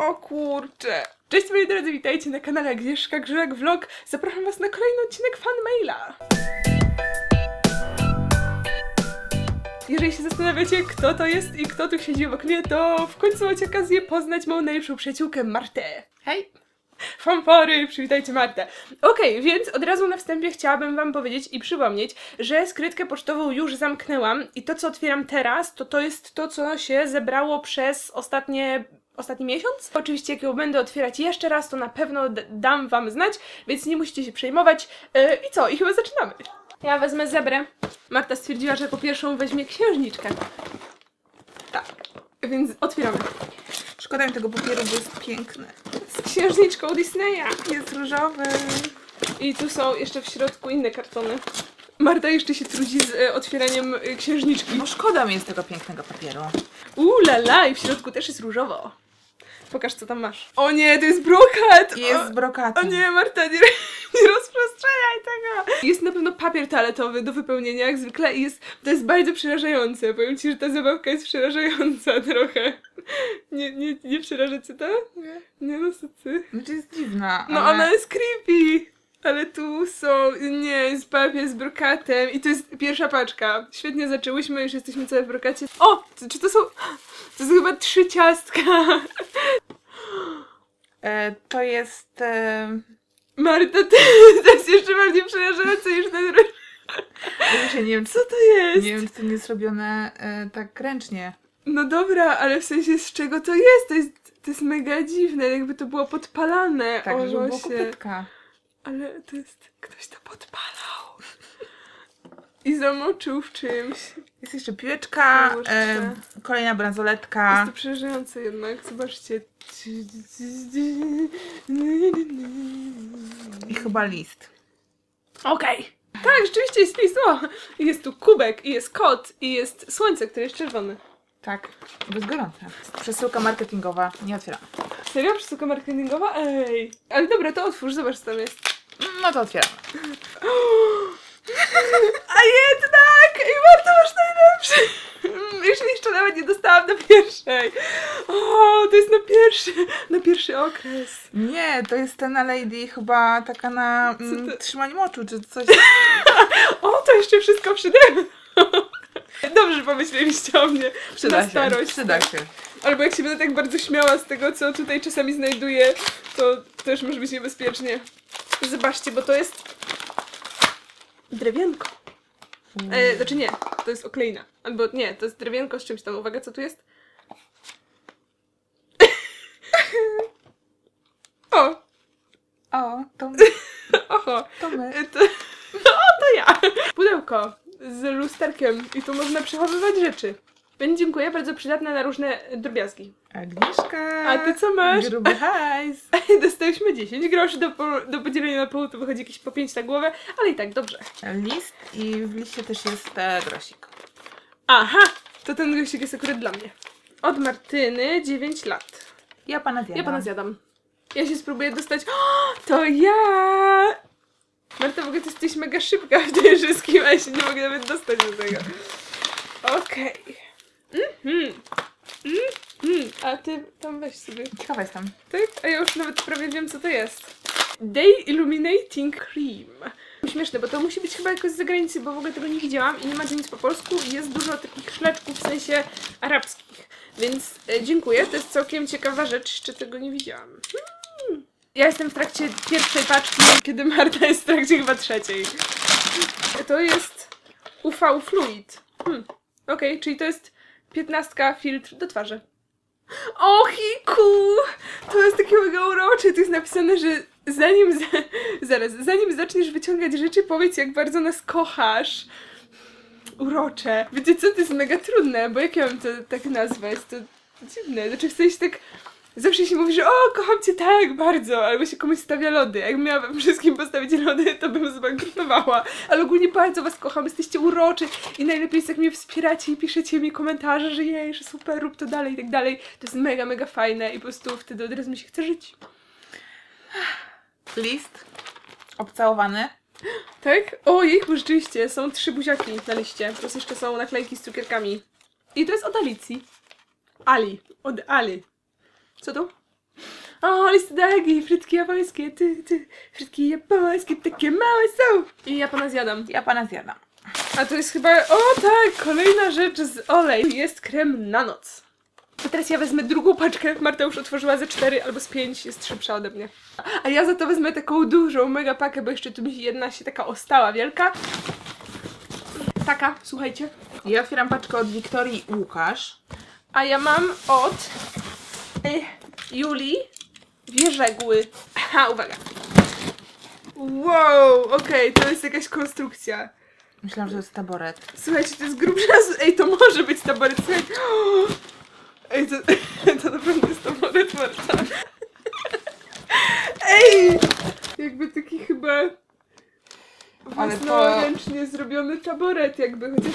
O kurczę. Cześć moi drodzy, witajcie na kanale Agnieszka Grzyrek Vlog. Zapraszam was na kolejny odcinek fanmaila. Jeżeli się zastanawiacie, kto to jest i kto tu siedzi w oknie, to w końcu macie okazję poznać moją najlepszą przyjaciółkę Martę. Hej! Fanfary, przywitajcie Martę. Okej, więc od razu na wstępie chciałabym wam powiedzieć i przypomnieć, że skrytkę pocztową już zamknęłam i to, co otwieram teraz, to to jest to, co się zebrało przez ostatnie ostatni miesiąc. Oczywiście, jak ją będę otwierać jeszcze raz, to na pewno dam wam znać, więc nie musicie się przejmować. Yy, I co? I chyba zaczynamy. Ja wezmę zebrę. Marta stwierdziła, że po pierwszą weźmie księżniczkę. Tak. Więc otwieramy. Szkoda mi tego papieru, bo jest piękny. Z księżniczką Disneya. Jest różowy. I tu są jeszcze w środku inne kartony. Marta jeszcze się trudzi z e, otwieraniem e, księżniczki. No szkoda mi jest tego pięknego papieru. Uuu, la, la, i w środku też jest różowo. Pokaż, co tam masz. O nie, to jest brokat! Jest z o, nie, Marta, nie, nie rozprzestrzeniaj tego! Jest na pewno papier toaletowy do wypełnienia, jak zwykle, i jest, to jest bardzo przerażające. Powiem ci, że ta zabawka jest przerażająca trochę. Nie, nie, nie przeraża cię to? Nie. Nie, no co ty? Znaczy jest dziwna, No ale... ona jest creepy! Ale tu są, nie, jest papier z brokatem i to jest pierwsza paczka. Świetnie zaczęłyśmy, już jesteśmy całe w brokacie. O! Czy to są, to są chyba trzy ciastka. E, to jest... E... Marta, to, to jest jeszcze bardziej przerażające niż ten Ja nie wiem, Co to jest? nie wiem, czy to nie jest robione e, tak ręcznie. No dobra, ale w sensie z czego to jest? To jest, to jest mega dziwne, jakby to było podpalane. Tak, o, żeby było kopytka. Ale to jest, ktoś to podpalał. I zamoczył w czymś. Jest jeszcze piłeczka, Kurczę. e, kolejna bransoletka. Jest to przerażające jednak, zobaczcie. I chyba list. Okej. Tak, rzeczywiście jest list. O, jest tu kubek, i jest kot, i jest słońce, które jest czerwone. Tak, bo jest gorące. Przesyłka marketingowa, nie otwieram. Serio? Przesyłka marketingowa? Ej. Ale dobra, to otwórz, zobacz co tam jest. No to otwieram. A jednak! Ej, Marta, masz najlepszy! Mm, Jeszcze, jeszcze nawet nie dostałam na pierwszej. O, to jest na pierwszy, na pierwszy okres. Nie, to jest ten na Lady chyba taka na mm, to? trzymanie moczu, czy coś. O, to jeszcze wszystko przede mną. Dobrze pomyśleliście o mnie. Przyda na się, starość. przyda się. Albo jak się będę tak bardzo śmiała z tego, co tutaj czasami znajduję, to też może być niebezpiecznie. Zobaczcie, bo to jest drewienko. E, znaczy nie, to jest okleina. Albo nie, to jest drewienko z czymś tam. Uwaga, co tu jest? o, O, to, oho. to my. E, To, no, to ja. Pudełko z lusterkiem i tu można przechowywać rzeczy. Więc dziękuję, bardzo przydatne na różne drobiazgi. Agnieszka. A ty co masz? Gruby hajs. Dostałyśmy 10 groszy do, po- do podzielenia na pół, to wychodzi jakieś po 5 na głowę, ale i tak dobrze. List i w liście też jest e, grosik. Aha, to ten grosik jest akurat dla mnie. Od Martyny, 9 lat. Ja pana zjadam. Ja pana zjadam. Ja się spróbuję dostać. O, to ja! Marta, w ogóle ty jesteś mega szybka w tym wszystkim, a ja się nie mogę nawet dostać do tego. Okej. Mhm. Mhm. A ty tam weź sobie. Ciekawa jestem. Tak? A ja już nawet prawie wiem, co to jest. Day Illuminating Cream. Śmieszne, bo to musi być chyba jakoś z zagranicy, bo w ogóle tego nie widziałam i nie ma nic po polsku i jest dużo takich szleczków w sensie arabskich. Więc e, dziękuję, to jest całkiem ciekawa rzecz, jeszcze tego nie widziałam. Hmm. Ja jestem w trakcie pierwszej paczki, kiedy Marta jest w trakcie chyba trzeciej. To jest UV Fluid. Hmm. Okej, czyli to jest 15 filtr do twarzy. O, Hiku! To jest takie mega urocze. Tu jest napisane, że zanim, za, zaraz, zanim zaczniesz wyciągać rzeczy, powiedz, jak bardzo nas kochasz. Urocze. Wiecie co, to jest mega trudne, bo jak ja mam to tak nazwać, to dziwne. Znaczy w sensie tak, zawsze się mówi, że o, kocham cię tak bardzo, albo się komuś stawia lody. Jak miałabym wszystkim postawić lody, to bym zbankrutowała. Ale ogólnie bardzo was kocham, jesteście uroczy i najlepiej jest, jak mnie wspieracie i piszecie mi komentarze, że jej, że super, rób to dalej i tak dalej. To jest mega, mega fajne i po prostu wtedy od razu mi się chce żyć. List. Obcałowany. Tak? Ojej, bo rzeczywiście, są trzy buziaki na liście, plus jeszcze są naklejki z cukierkami. I to jest od Alicji. Ali. Od Ali. Co to? O, listy dagi, frytki japońskie, ty, ty. Frytki japońskie, takie małe są. I ja pana zjadam. Ja pana zjadam. A to jest chyba, o tak, kolejna rzecz z olej. Jest krem na noc. To teraz ja wezmę drugą paczkę. Marta już otworzyła ze cztery albo z pięć, jest szybsza ode mnie. A ja za to wezmę taką dużą mega pakę, bo jeszcze tu mi jedna się taka ostała wielka. Taka, słuchajcie. Ja otwieram paczkę od Wiktorii Łukasz. A ja mam od Julii Wierzegły. Aha, uwaga. Wow, okej, to jest jakaś konstrukcja. Myślałam, że to jest taboret. Słuchajcie, to jest grubsza... z- Ej, to może być taboret, słuchaj. Ej, to, to naprawdę jest taboret, Marta. Ej! Jakby taki chyba... Ale to- własnoręcznie zrobiony taboret, jakby chociaż...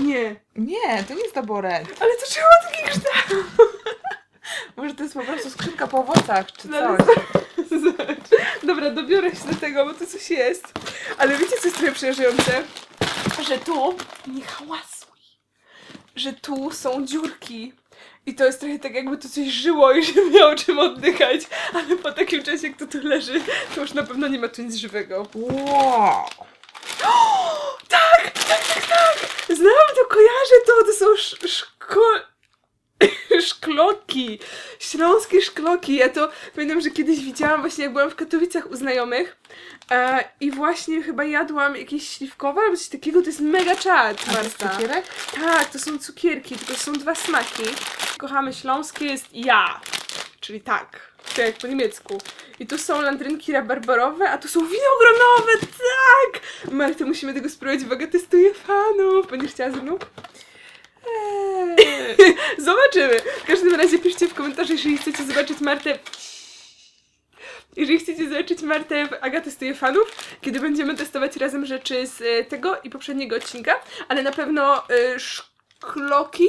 Nie. Nie, to nie jest taboret. Ale to czemu taki kształt? Może to jest po prostu skrzynka po owocach, czy No, ale coś. Zobacz. Dobra, dobiorę się do tego, bo to coś jest. Ale wiecie, co jest trochę przerażające? Że tu nie hałasuj. Że tu są dziurki. I to jest trochę tak, jakby tu coś żyło i że miało czym oddychać. Ale po takim czasie, jak to tu leży, to już na pewno nie ma tu nic żywego. Wow. Tak, tak, tak, tak! Znam to, kojarzę to, to są sz- szko... szkloki. Śląskie szkloki. Ja to pamiętam, że kiedyś widziałam właśnie, jak byłam w Katowicach u znajomych e, i właśnie chyba jadłam jakieś śliwkowe albo coś takiego, to jest mega czad, Marta. cukierek? Tak, to są cukierki, tylko są dwa smaki. Kochamy śląskie, jest ja, czyli tak, to jak po niemiecku. I tu są landrynki rabarbarowe, a tu są winogronowe, tak! Marta, musimy tego spróbować, uwaga, testuję fanów. Będziesz chciała ze mną? Eee. Zobaczymy. W każdym razie piszcie w komentarzach, jeżeli chcecie zobaczyć Martę. Jeżeli chcecie zobaczyć Martę w Aga testuje fanów, kiedy będziemy testować razem rzeczy z e, tego i poprzedniego odcinka, ale na pewno e, szkloki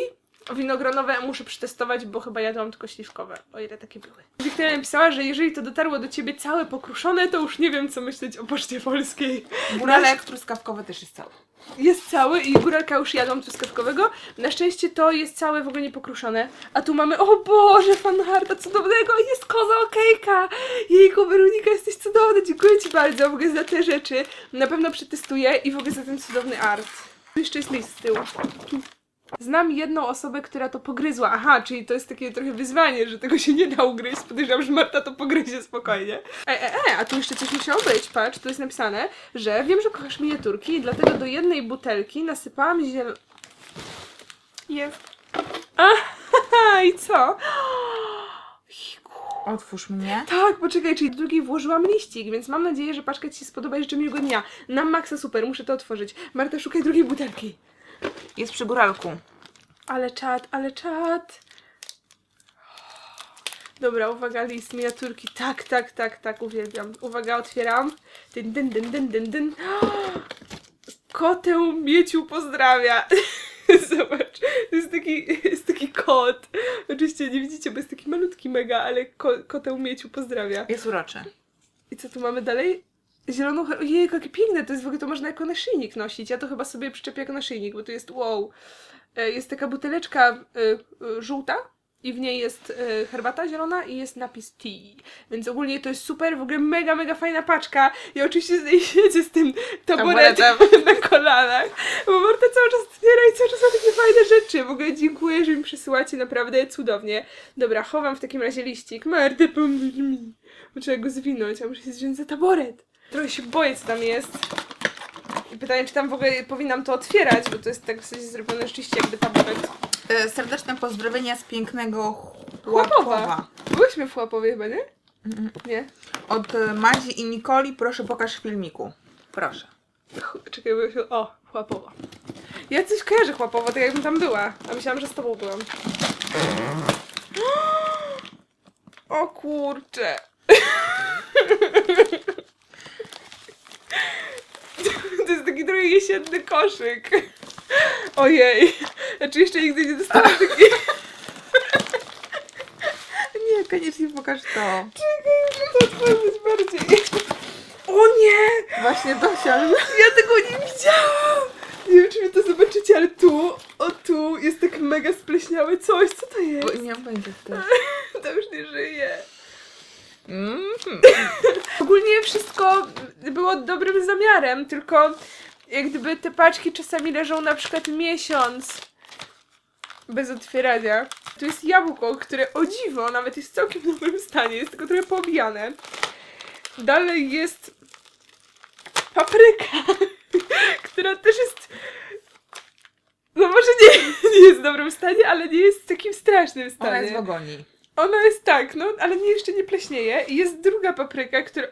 winogronowe muszę przetestować, bo chyba jadłam tylko śliwkowe, o ile takie były. Wiktoria napisała, że jeżeli to dotarło do ciebie całe pokruszone, to już nie wiem co myśleć o Poczcie Polskiej. Góralek truskawkowy też jest cały. Jest cały i góralka już jadłam truskawkowego. Na szczęście to jest całe w ogóle niepokruszone. A tu mamy, o Boże, fanharta cudownego, jest koza okejka! Jejku, Weronika, jesteś cudowna, dziękuję Ci bardzo w ogóle za te rzeczy. Na pewno przetestuję i w ogóle za ten cudowny art. Tu jeszcze jest list z tyłu. Znam jedną osobę, która to pogryzła. Aha, czyli to jest takie trochę wyzwanie, że tego się nie da ugryźć. Podejrzewam, że Marta to pogryzie spokojnie. E, e, e, a tu jeszcze coś musiało być. Patrz, tu jest napisane, że wiem, że kochasz miniaturki i dlatego do jednej butelki nasypałam ziel... Jest. Aha, i co? Otwórz mnie. Tak, poczekaj, czyli do drugiej włożyłam liścik, więc mam nadzieję, że paczka Ci się spodoba i życzę miłego dnia. Na maksa super, muszę to otworzyć. Marta, szukaj drugiej butelki. Jest przy góralku. Ale czad, ale czad. Dobra, uwaga, list miniaturki. Tak, tak, tak, tak, uwielbiam. Uwaga, otwieram. Dyn, dyn, dyn, dyn, dyn, dyn. Kotę Mieciu pozdrawia. Zobacz, to jest taki, jest taki kot. Oczywiście nie widzicie, bo jest taki malutki mega, ale ko, kotę Mieciu pozdrawia. Jest uroczy. I co tu mamy dalej? Zieloną. Ojej, jakie piękne, to jest w ogóle, to można jako naszyjnik nosić. Ja to chyba sobie przyczepię jako naszyjnik, bo to jest wow. E, Jest taka buteleczka y, y, żółta i w niej jest herbata zielona i jest napis tea. Więc ogólnie to jest super, w ogóle mega, mega fajna paczka. Ja oczywiście siedzę z tym taboretem na kolanach, bo Marta cały czas otwiera i cały czas ma takie fajne rzeczy. W ogóle dziękuję, że mi przysyłacie naprawdę cudownie. Dobra, chowam w takim razie liścik. Marta, pomóż mi. Trzeba go zwinąć, a muszę się wziąć za taboret. Trochę się boję, co tam jest. I pytanie, czy tam w ogóle powinnam to otwierać, bo to jest tak w sensie zrobione rzeczywiście jakby taboret. E, Serdeczne pozdrowienia z pięknego Chłapowa. Chłapowa. Byłyśmy w Chłapowie chyba, nie? Nie. Od e, Madzi i Nikoli proszę pokaż w filmiku. Proszę. Ch- Czekaj, bo się... O, Chłapowa. Ja coś kojarzę Chłapowo, tak jakbym tam była. A myślałam, że z tobą byłam. O kurcze. Trochę jesienny koszyk. Ojej. Znaczy jeszcze nigdy nie dostałam takiego. Nie, koniecznie pokaż to. Czekaj, muszę to otworzyć bardziej. O nie! Właśnie Dosia. Ja tego nie widziałam! Nie wiem, czy wy to zobaczycie, ale tu, o tu, jest tak mega spleśniałe coś. Co to jest? Bo nie mam pojęcia co to jest. To już nie żyje. Mhm. Ogólnie wszystko było dobrym zamiarem, tylko jak gdyby te paczki czasami leżą na przykład miesiąc bez otwierania. Tu jest jabłko, które o dziwo nawet jest w całkiem dobrym stanie, jest tylko trochę poobijane. Dalej jest papryka, która też jest no może nie, nie jest w dobrym stanie, ale nie jest w takim strasznym stanie. Ona jest w agonii. Ona jest tak, no, ale nie jeszcze nie pleśnieje. I jest druga papryka, która.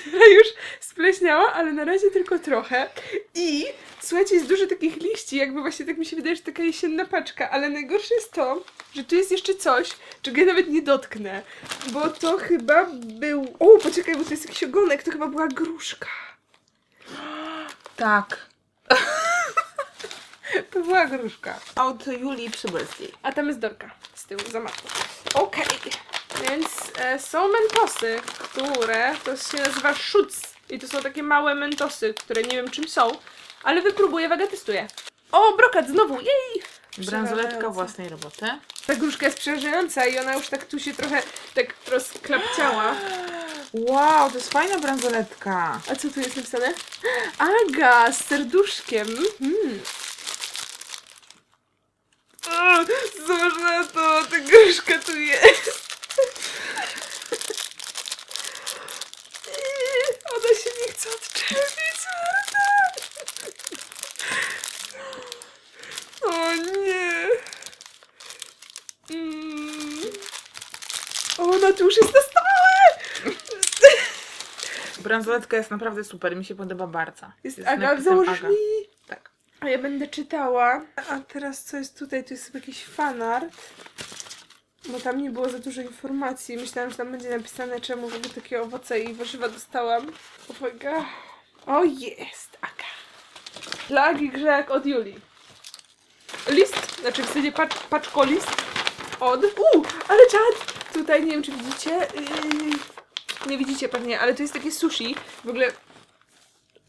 Która już spleśniała, ale na razie tylko trochę. I słuchajcie, jest dużo takich liści, jakby właśnie tak mi się wydaje, że taka jesienna paczka, ale najgorsze jest to, że tu jest jeszcze coś, czego ja nawet nie dotknę. Bo to chyba był. O, poczekaj, bo to jest jakiś ogonek, to chyba była gruszka. Tak. to była gruszka. Od Julii Przybylskiej. A tam jest Dorka z tyłu, za matką. Okej, więc e, są mentosy, które to się nazywa Schutz. I to są takie małe mentosy, które nie wiem czym są, ale wypróbuję, wagę testuję. O, brokat znowu, jej! Bransoletka własnej roboty. Ta gruszka jest przerażająca i ona już tak tu się trochę tak rozklapciała. Wow, to jest fajna bransoletka. A co tu jest napisane? Aga z serduszkiem. O, Zobacz na to, ta gruszka tu jest. Ona się nie chce odczepić, Marta. O nie. Mm. Tu już jest na stałe. Bransoletka jest naprawdę super, mi się podoba bardzo. Jest Z Aga, napisem założysz Aga. mi. Tak. A ja będę czytała. A teraz co jest tutaj? Tu jest chyba jakiś fanart. Bo tam nie było za dużo informacji. Myślałam, że tam będzie napisane, czemu w ogóle takie owoce i warzywa dostałam. Uwaga. O, jest! Aga. Dla Agi Grzeg od Julii. List, znaczy w zasadzie pacz, paczkolist od... Uuu, ale czad! Tutaj, nie wiem czy widzicie. Yy, nie widzicie pewnie, ale to jest takie sushi. W ogóle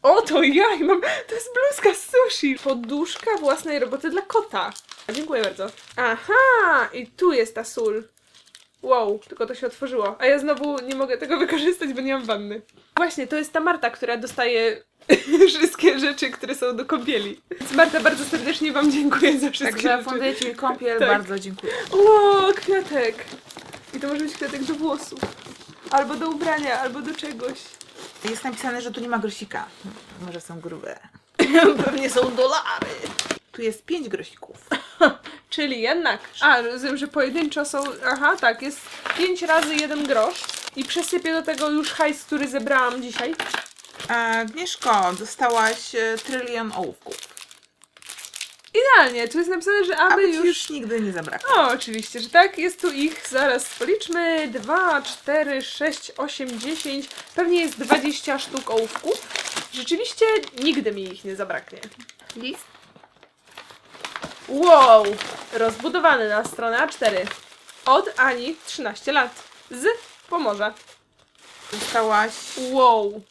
o, to ja i mam. To jest bluzka z sushi. Poduszka własnej roboty dla kota. Dziękuję bardzo. Aha, i tu jest ta sól. Wow, tylko to się otworzyło. A ja znowu nie mogę tego wykorzystać, bo nie mam wanny. Właśnie, to jest ta Marta, która dostaje wszystkie rzeczy, które są do kąpieli. Więc Marta, bardzo serdecznie Wam dziękuję za wszystkie Także rzeczy. funduję Ci kąpiel, Tak. bardzo dziękuję. O, kwiatek. I to może być kwiatek do włosów. Albo do ubrania, albo do czegoś. Jest napisane, że tu nie ma grosika. Może są grube. Pewnie są dolary. Tu jest pięć grosików. Czyli jednak. A, rozumiem, że pojedynczo są. Aha, tak, jest 5 razy jeden grosz. I przesypię do tego już hajs, który zebrałam dzisiaj. E, Agnieszko, dostałaś e, trylion ołówków. Idealnie, tu jest napisane, że aby Aby już. już nigdy nie zabrakło. O, oczywiście, że tak. Jest tu ich, zaraz policzmy. 2, 4, 6, 8, 10. Pewnie jest 20 sztuk ołówków. Rzeczywiście nigdy mi ich nie zabraknie. List. Wow! Rozbudowany na stronę A4. Od Ani 13 lat. Z Pomorza. Dostałaś Wow!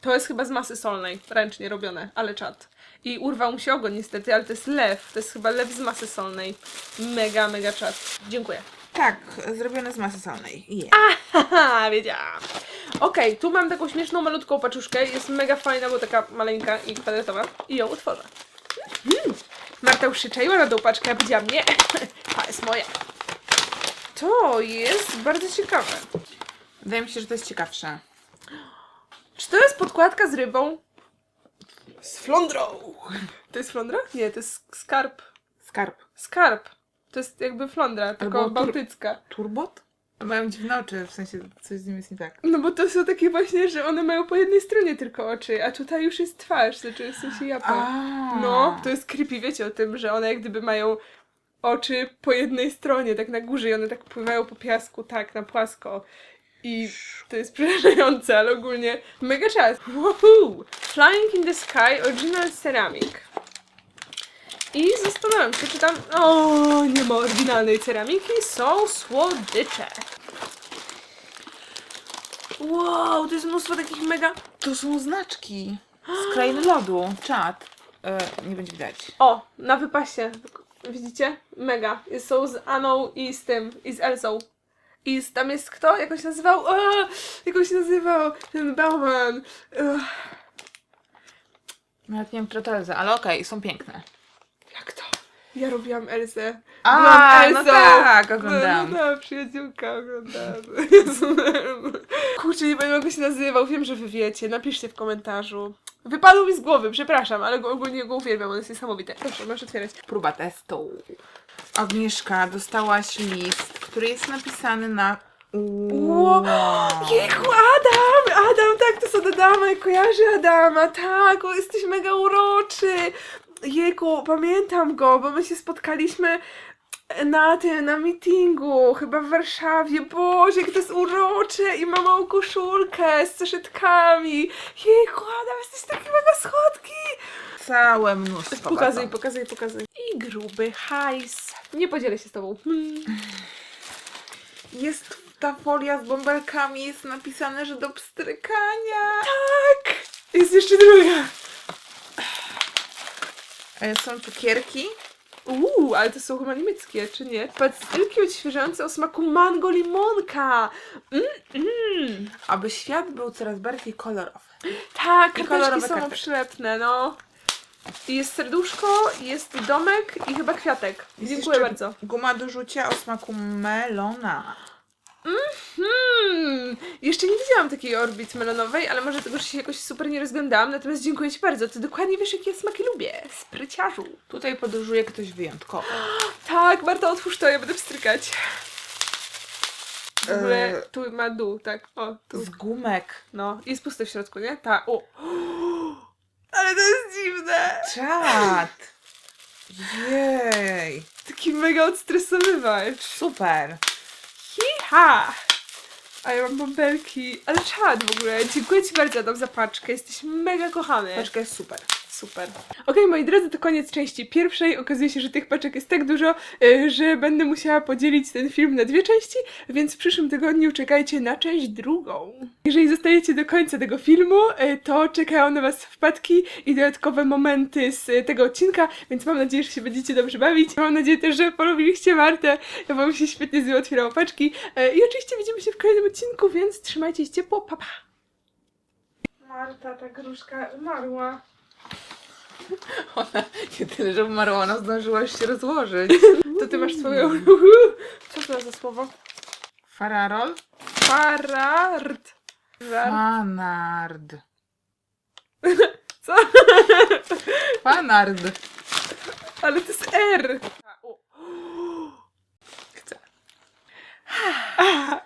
To jest chyba z masy solnej, ręcznie robione, ale czad. I urwał mu się ogon niestety, ale to jest lew. To jest chyba lew z masy solnej. Mega, mega czad. Dziękuję. Tak, zrobione z masy solnej. Je. Haha, wiedziałam. Okej, tu mam taką śmieszną, malutką paczuszkę. Jest mega fajna, bo taka maleńka i kwadratowa. I ją otworzę. Mm. Marta już się czaiła na tą paczkę, a powiedziała nie. Ta jest moja. To jest bardzo ciekawe. Wydaje mi się, że to jest ciekawsze. Czy to jest podkładka z rybą? Z flądrą. To jest flądra? Nie, to jest skarb. Skarb. Skarb. To jest jakby flądra, tylko Albo tur- bałtycka. Turbot? Mają dziwne oczy, w sensie coś z nim jest nie tak. No bo to są takie właśnie, że one mają po jednej stronie tylko oczy, a tutaj już jest twarz, znaczy w sensie japa. No, to jest creepy, wiecie o tym, że one jak gdyby mają oczy po jednej stronie, tak na górze i one tak pływają po piasku, tak, na płasko. I to jest przerażające, ale ogólnie mega czas. Woohoo! Flying in the Sky Original Ceramic. I zastanawiam się, czy tam... O, nie ma oryginalnej ceramiki, są słodycze. Wow, to jest mnóstwo takich mega... To są znaczki z krainy lodu. Czad. E, nie będzie widać. O, na wypasie. Widzicie? Mega. Są z Aną i z tym, i z Elsą. I tam jest kto? Jak on się nazywał? O, jak on się nazywał? Ten Bauman. Ugh, Nawet nie wiem, która to Elza, ale okej, są piękne. jak to? Ja robiłam Elzę. A, Byłam no Elzą. tak, oglądałam. No, no, przyjaciółka oglądałam. Jezu. Kurczę, nie pamiętam jak on się nazywał. Wiem, że wy wiecie. Napiszcie w komentarzu. Wypadł mi z głowy, przepraszam, ale go, ogólnie go uwielbiam, on jest niesamowity. Proszę, możesz otwierać. Próba testu. Agnieszka, dostałaś list, który jest napisany na... Ło- Jejku, Adam! Adam, tak, to od Adama, ja kojarzę Adama, tak, o, jesteś mega uroczy. Jejku, pamiętam go, bo my się spotkaliśmy na tym, na meetingu, chyba w Warszawie. Boże, jak to jest urocze i ma małą koszulkę z zeszytkami. Jejku, Adam, jesteś taki mega schodki. Całe mnóstwo. Pokazuj, pokazuj, pokazuj. I gruby hajs. Nie podzielę się z tobą. Hmm. Jest ta folia z bąbelkami, jest napisane, że do pstrykania. Tak! Jest jeszcze druga. E, Są cukierki. Uuu, ale to są chyba niemieckie, czy nie? Pastylki odświeżające o smaku mango limonka. Mm, mm. Aby świat był coraz bardziej kolorowy. Tak, I karteczki kolorowe są przylepne, no. Jest serduszko, jest domek i chyba kwiatek. Jest Dziękuję jeszcze bardzo. Guma do rzucia o smaku melona. Hmm, jeszcze nie widziałam takiej orbit melonowej, ale może tego, że się jakoś super nie rozglądałam, natomiast dziękuję Ci bardzo. Ty dokładnie wiesz, jakie smaki lubię. Spryciarzu. Tutaj podróżuje ktoś wyjątkowy. Tak, Marta, otwórz to, ja będę wstrykać. W ogóle Eee. tu ma dół, tak, o, tu. Z gumek. No, jest puste w środku, nie? Tak, o. Ale to jest dziwne. Czad. Jej. Taki mega odstresowywacz. Super. Hiha! A ja mam bąbelki. Ale czad w ogóle. Dziękuję Ci bardzo, Adam, za paczkę. Jesteś mega kochany. Paczka jest super. Super. Okej, moi drodzy, to koniec części pierwszej. Okazuje się, że tych paczek jest tak dużo, y, że będę musiała podzielić ten film na dwie części, więc w przyszłym tygodniu czekajcie na część drugą. Jeżeli zostajecie do końca tego filmu, y, to czekają na Was wpadki i dodatkowe momenty z y, tego odcinka, więc mam nadzieję, że się będziecie dobrze bawić. Mam nadzieję też, że polubiliście Martę, bo mi się świetnie z nią otwierało paczki. I oczywiście widzimy się w kolejnym odcinku, więc trzymajcie się ciepło, pa pa! Marta, ta gruszka umarła. Ona nie tyle, że umarła, ona zdążyła już się rozłożyć. To ty masz swoją. Co to za słowo? Fararol? Farard. Żart. Fanard. Co? Fanard. Ale to jest R. Chcę. A,